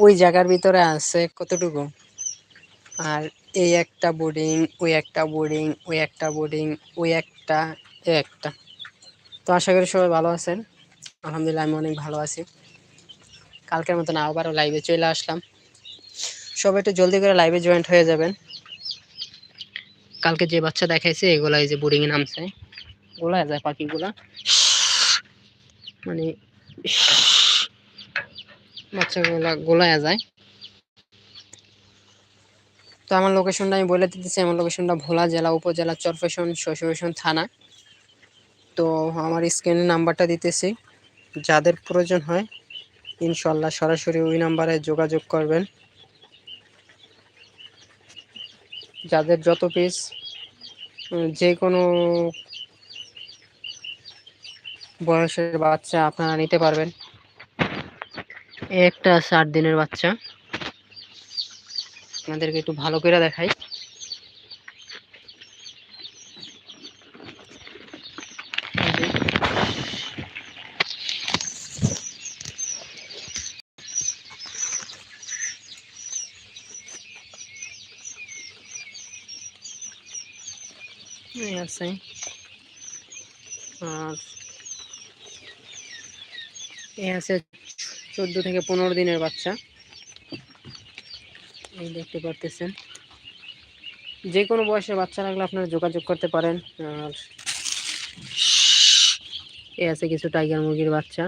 ওই জায়গার ভিতরে আছে কতটুকু? আর এই একটা বোর্ডিং ওই একটা বোর্ডিং ওই একটা বোর্ডিং ওই একটা এ একটা। তো আশা করি সবাই ভালো আছেন। আলহামদুলিল্লাহ আমি অনেক ভালো আছি। কালকের মতন আবারও লাইভে চলে আসলাম। সবাই একটু জলদি করে লাইভে জয়েন্ট হয়ে যাবেন। কালকে যে বাচ্চা দেখাইছে এগুলা এই যে বোর্ডিংয়ে নামছে। গোলা যায় পাখিগুলা। মানে বাচ্চাগুলা গোলায় যায়। তো আমার লোকেশনটা আমি বলে দিতেছি, আমার লোকেশনটা ভোলা জেলা, উপজেলা চরফেশন শশীভূষণ থানা। তো আমার স্ক্রিনের নাম্বারটা দিতেছি। যাদের প্রয়োজন হয় ইনশাল্লাহ সরাসরি ওই নাম্বারে যোগাযোগ করবেন। যাদের যত পিস যে কোনো বয়সের বাচ্চা আপনারা নিতে পারবেন। একটা সাত দিনের বাচ্চা। আপনাদেরকে একটু ভালো করে দেখাই আছে আর এ আছে চোদ্দ থেকে পনেরো দিনের বাচ্চা। এই দেখতে পারতেছেন। যে কোনো বয়সের বাচ্চা লাগলে আপনারা যোগাযোগ করতে পারেন। আর এ আছে কিছু টাইগার মুরগির বাচ্চা।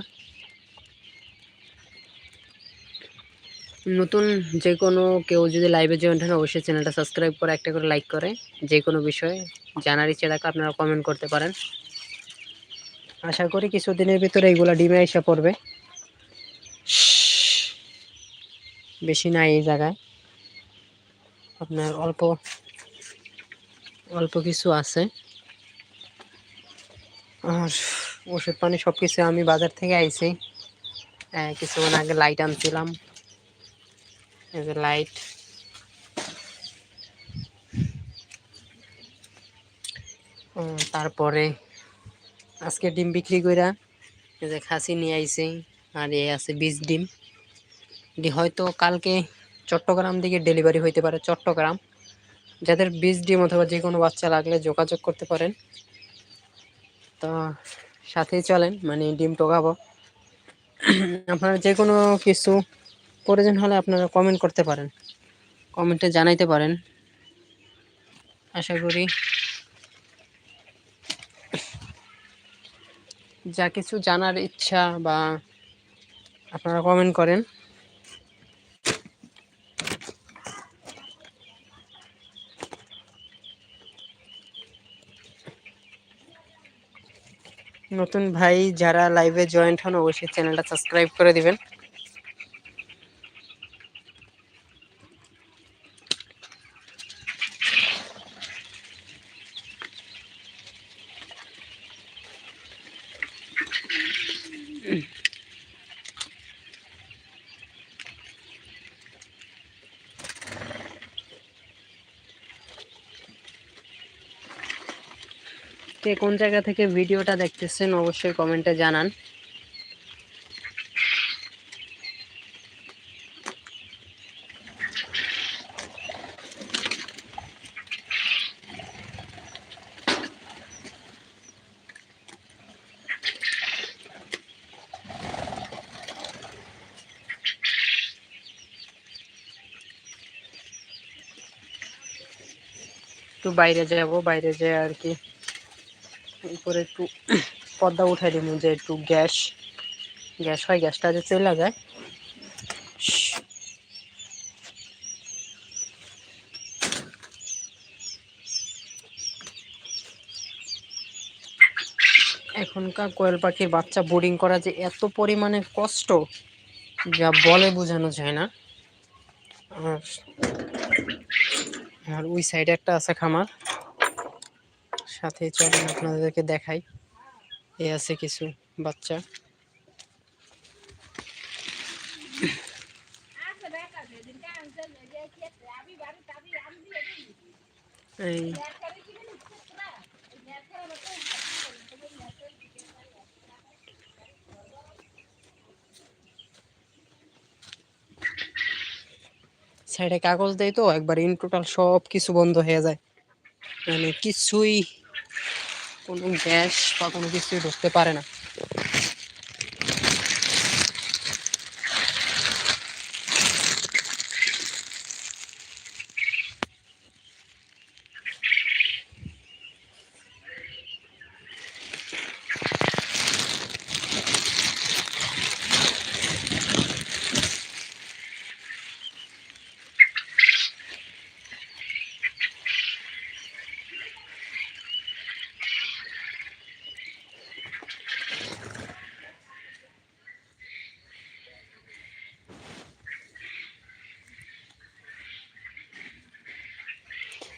নতুন যে কোনো কেউ যদি লাইভে জয়েন হন, অবশ্যই চ্যানেলটা সাবস্ক্রাইব করে একটা করে লাইক করে। যে কোনো বিষয়ে জানার ইচ্ছে থাকলে আপনারা কমেন্ট করতে পারেন। আশা করি কিছুদিনের ভিতরে এইগুলা ডিমে এসে পড়বে। বেশি নাই এই জায়গায়। আপনার অল্প অল্প কিছু আছে। আর ওষুধ পানি সব কিছু আমি বাজার থেকে আইছি। কিছুক্ষণ আগে লাইট আনছিলাম। এই যে লাইট তারপরে আজকে ডিম বিক্রি কইরা এই যে খাসি নিয়ে আইছে। আর এ আছে বীজ ডিম। ডি হয়তো কালকে চট্টগ্রাম দিকে ডেলিভারি হইতে পারে চট্টগ্রাম। যাদের বীজ ডিম অথবা যে কোনো বাচ্চা লাগলে যোগাযোগ করতে পারেন। তো সাথেই চলেন মানে ডিম টোকাবো আপনারা যে কোনো কিছু প্রয়োজন হলে আপনারা কমেন্ট করতে পারেন। কমেন্টে জানাইতে পারেন। আশা করি যা কিছু জানার ইচ্ছা বা আপনারা কমেন্ট করেন। নতুন ভাই যারা লাইভে জয়েন্ট হন অবশ্যই চ্যানেলটা সাবস্ক্রাইব করে দিবেন। কে কোন জায়গা থেকে ভিডিওটা দেখতেছেন অবশ্যই কমেন্টে জানান। একটু বাইরে যাব, বাইরে যেয়ে আর কি উপরে একটু পর্দা উঠাই দিব যে একটু গ্যাস গ্যাস হয়, গ্যাসটা যে চলে যায়। এখনকার কোয়েল পাখির বাচ্চা বোর্ডিং করা যে এত পরিমাণে কষ্ট, যা বলে বোঝানো যায় না। আর আর ওই সাইডে একটা আছে খামার। সাথে চলেন, আপনাদেরকে দেখাই। এ আছে কিছু বাচ্চা। এই সাইডে কাগজ দেয় তো, একবার ইন টোটাল সব কিছু বন্ধ হয়ে যায়। মানে কিছুই কোনো গ্যাস বা কোনো কিছুই ঢুকতে পারে না।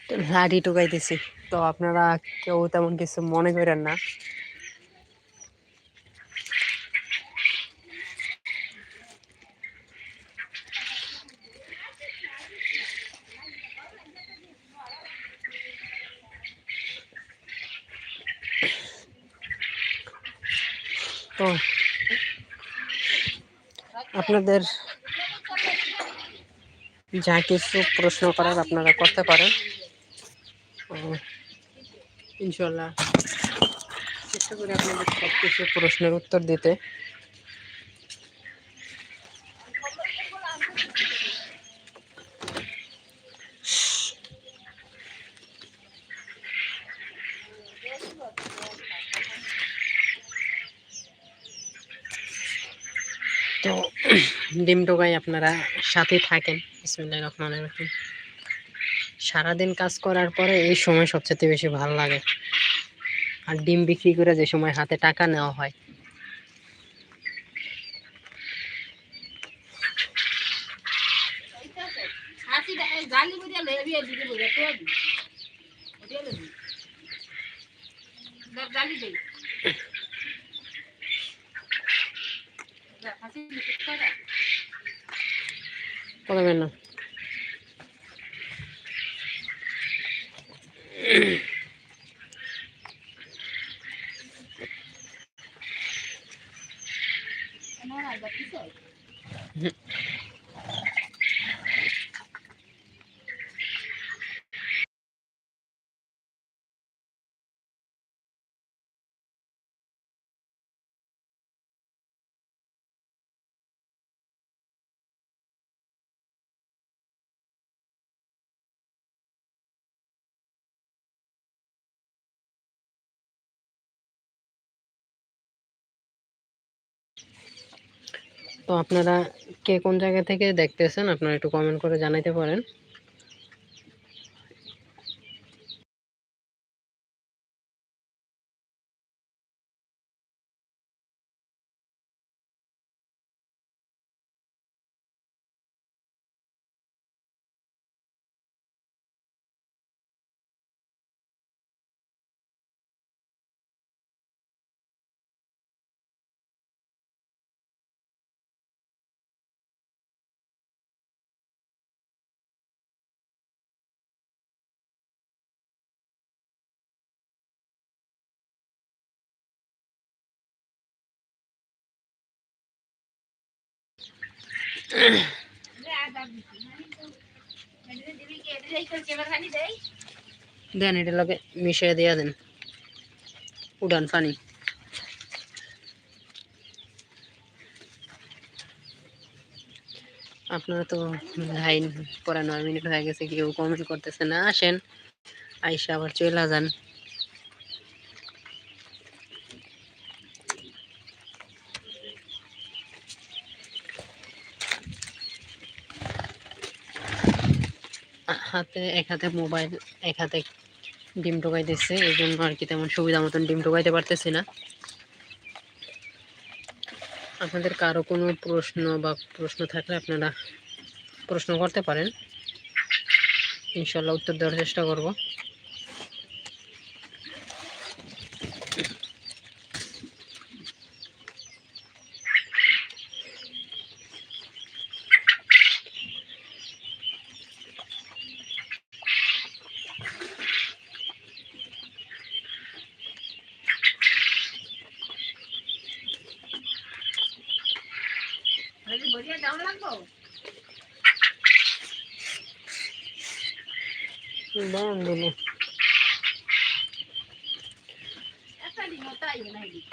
তো লাঠি টুকাইতেছি তো আপনারা কেউ তেমন কিছু মনে করেন না। তো আপনাদের যা কিছু প্রশ্ন করার আপনারা করতে পারেন। আহ, ইনশাল্লাহ চেষ্টা করি আপনাদের সব কিছু প্রশ্নের উত্তর দিতে। তো, ডিম টোকাই আপনারা সাথে থাকেন। বিসমিল্লাহির রহমানির রহিম। সারাদিন কাজ করার পরে এই সময় সবচেয়ে বেশি ভালো লাগে। আর ডিম বিক্রি করে যে সময় হাতে টাকা নেওয়া হয়। জালি Yeah. তো আপনারা কে কোন জায়গা থেকে দেখতেছেন আপনারা একটু কমেন্ট করে জানাইতে পারেন। দেন এটা লগে মিশিয়ে দিয়া দেন। উড়ান পানি। আপনারা তো লাইন পরে নয় মিনিট হয়ে গেছে, কেউ কমেন্ট করতেছে না। আসেন, আইসা আবার চলে যান। হাতে, এক হাতে মোবাইল, এক হাতে ডিম ঢোকাই দিচ্ছে এই জন্য আর কি তেমন সুবিধা মতন ডিম ঢোকাইতে পারতেছি না। আপনাদের কারও কোনো প্রশ্ন বা প্রশ্ন থাকলে আপনারা প্রশ্ন করতে পারেন। ইনশাল্লাহ উত্তর দেওয়ার চেষ্টা করব। Dándole. Ya salimos, está ahí,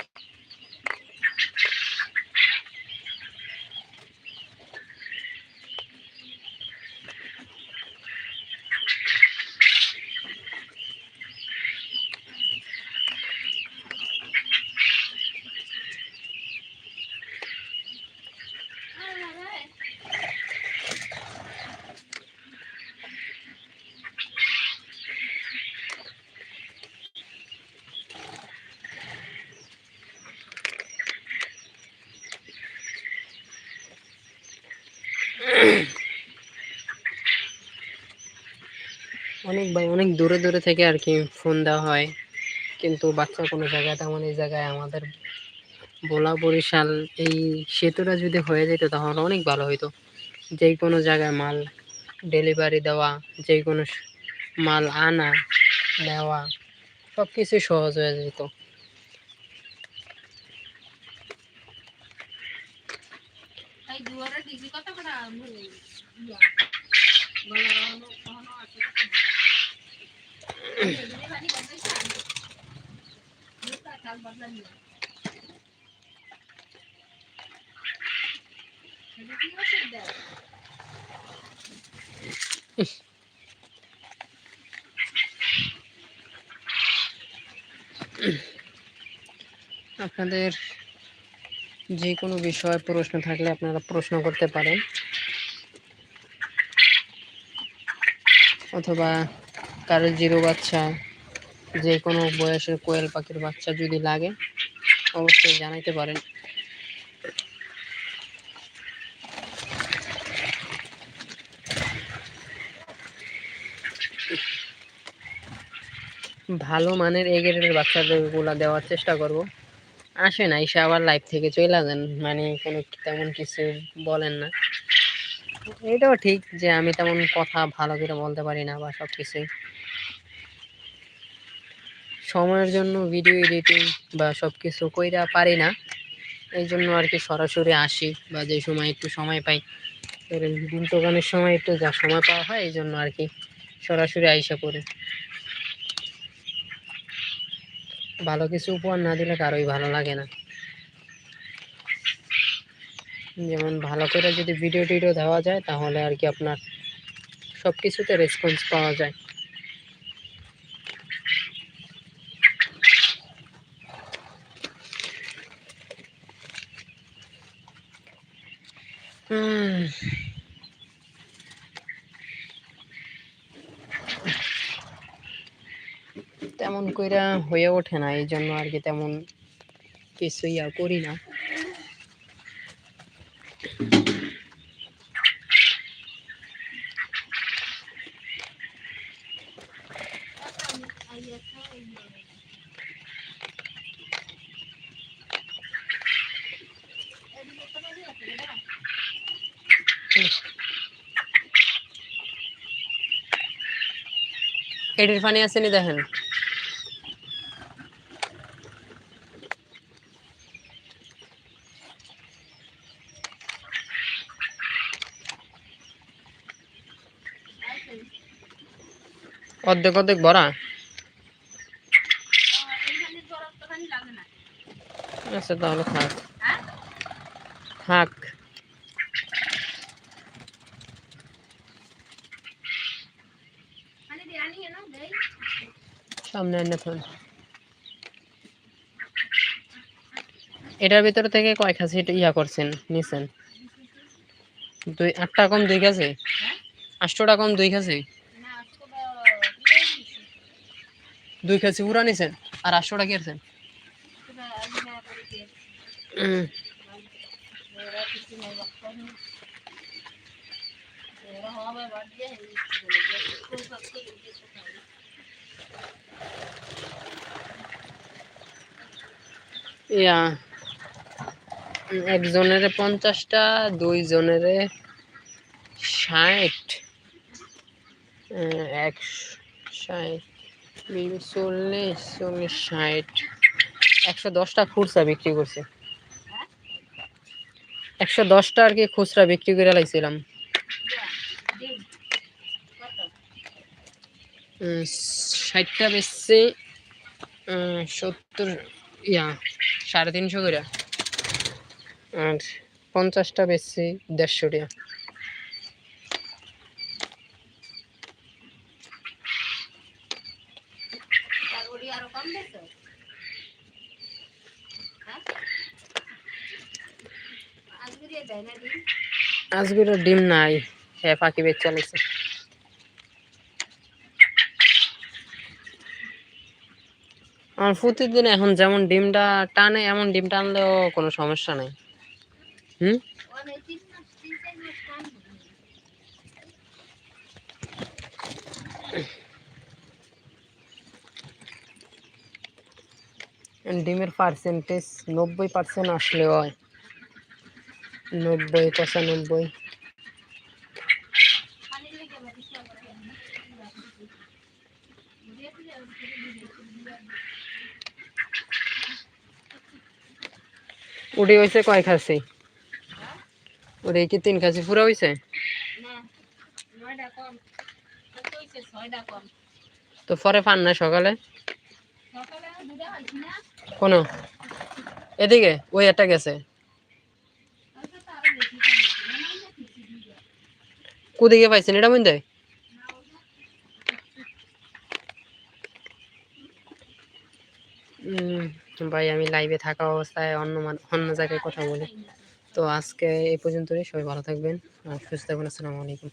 অনেক দূরে দূরে থেকে আর কি ফোন দেওয়া হয়। কিন্তু বাচ্চা কোনো জায়গায় তেমন এই জায়গায় আমাদের ভোলা বরিশাল এই সেতুটা যদি হয়ে যেত তাহলে অনেক ভালো হইতো। যে কোনো জায়গায় মাল ডেলিভারি দেওয়া যে কোনো মাল আনা, নেওয়া সব কিছু সহজ হয়ে যেত। এই দুয়ারে দিদি কত করে ইয়া গলা রানো কখনো আছে দিদি বাড়ি গেছে দুটা কাল বদলানি দিদি কি ওষুধ দেয় আপনাদের যে কোনো বিষয়ে প্রশ্ন থাকলে আপনারা প্রশ্ন করতে পারেন। অথবা কারও জিরো বাচ্চা, যে কোনো বয়সের কোয়েল পাখির বাচ্চা যদি লাগে, অবশ্যই জানাইতে পারেন। ভালো মানের এ গ্রেডের বাচ্চাগুলা দেওয়ার চেষ্টা করব। আসেন, আইসা আবার লাইভ থেকে চলে যান। মানে কোনো তেমন কিছু বলেন না। এটাও ঠিক যে আমি তেমন কথা ভালো করে বলতে পারি না বা সব কিছুই সময়ের জন্য ভিডিও এডিটিং বা সব কিছু কইরা পারি না। এই জন্য আর কি সরাসরি আসি বা যে সময় একটু সময় পাই দিন দোকানের সময় একটু যা সময় পাওয়া হয়, এই জন্য আর কি সরাসরি আইসা করি ভালো কিছু উপহার না দিলে কারোই ভালো লাগে না। যেমন ভালো করে যদি ভিডিও টিডিও দেওয়া যায়, তাহলে আর কি আপনার সব কিছুতে রেসপন্স পাওয়া যায় হুম তেমন কইরা হয়ে ওঠে না, এই জন্য আর কি তেমন কিছুই আর করি না। এটির ফানি আসেনি দেখেন? অর্ধেক অর্ধেক ভরা? আচ্ছা তাহলে থাক। থাক। সামনে এনে থাক এটার ভিতর থেকে কয় খাসি ইয়া করছেন, নিছেন। দুই, আটটা কম দুই খাসি আটশোটা কম দুই খাসি বাদ দিয়ে বলে যে কোন পাখি দিয়ে কোথায় ইয়া একজনের পঞ্চাশটা দুই জনের ষাট এক ষাট। চল্লিশ চল্লিশ ষাট। একশো দশটা খুচরা বিক্রি একশো দশটা আর কি খুচরা বিক্রি করে লাইছিলাম। ষাটটা বেচছে সত্তর, ইয়া, সাড়ে তিনশো করে। আর পঞ্চাশটা বেচছি, দেড়শো তারপরে আরও কম বেচো হ্যাঁ আজকে দিয়ে দেয় না ডিম আজকের ডিম নাই হ্যাঁ পাখি বেচ চালিয়েছে আমার প্রতিদিন এখন যেমন ডিমটা টানে, এমন ডিম টানলেও কোনো সমস্যা নাই। হুম অনেক তিন মাস তিন চার মাস কাম ডিমের পার্সেন্টেজ নব্বই পার্সেন্ট আসলে হয়। নব্বই পঁচানব্বই। উড়ি হয়েছে কয় খাসি? উড়ি কি তিন খাসি পুরা হয়েছে তো পরে পান না সকালে? সকালে কোনো? এদিকে, ওই একটা গেছে। মনে কুদিকে পাইছেন? এটা বুঝতে ভাই, আমি লাইভে থাকা অবস্থায় অন্য অন্য জায়গায় কথা বলি। তো আজকে এই পর্যন্তই। সবাই ভালো থাকবেন সুস্থ থাকবেন। আসসালামু আলাইকুম।